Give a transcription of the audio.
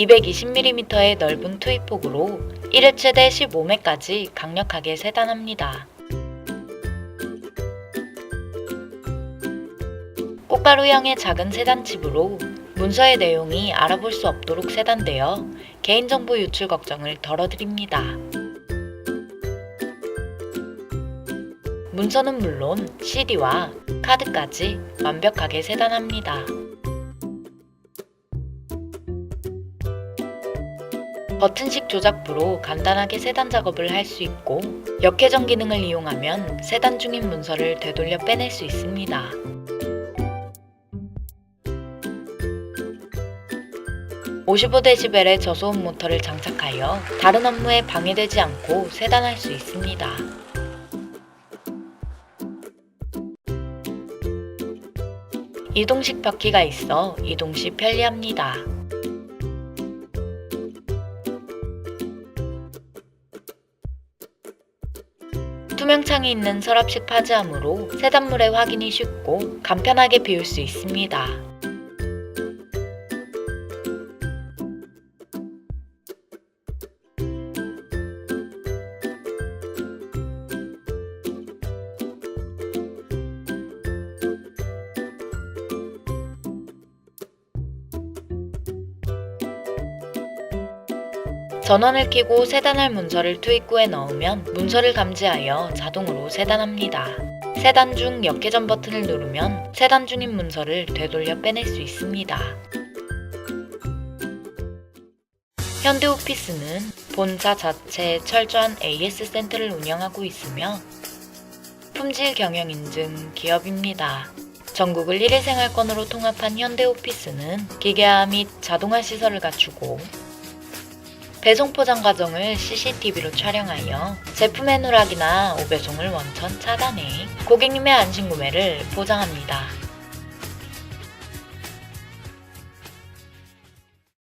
220mm의 넓은 투입폭으로 1회 최대 15매까지 강력하게 세단합니다. 꽃가루형의 작은 세단칩으로 문서의 내용이 알아볼 수 없도록 세단되어 개인정보 유출 걱정을 덜어드립니다. 문서는 물론 CD와 카드까지 완벽하게 세단합니다. 버튼식 조작부로 간단하게 세단 작업을 할 수 있고 역회전 기능을 이용하면 세단 중인 문서를 되돌려 빼낼 수 있습니다. (55dB의) 저소음 모터를 장착하여 다른 업무에 방해되지 않고 세단할 수 있습니다. 이동식 바퀴가 있어 이동 시 편리합니다. 투명창이 있는 서랍식 파지함으로 세단물의 확인이 쉽고 간편하게 비울 수 있습니다. 전원을 켜고 세단할 문서를 투입구에 넣으면 문서를 감지하여 자동으로 세단합니다. 세단 중 역회전 버튼을 누르면 세단 중인 문서를 되돌려 빼낼 수 있습니다. 현대오피스는 본사 자체에 철저한 AS 센터를 운영하고 있으며 품질 경영 인증 기업입니다. 전국을 1일 생활권으로 통합한 현대오피스는 기계화 및 자동화 시설을 갖추고 배송 포장 과정을 CCTV로 촬영하여 제품의 누락이나 오배송을 원천 차단해 고객님의 안심 구매를 보장합니다.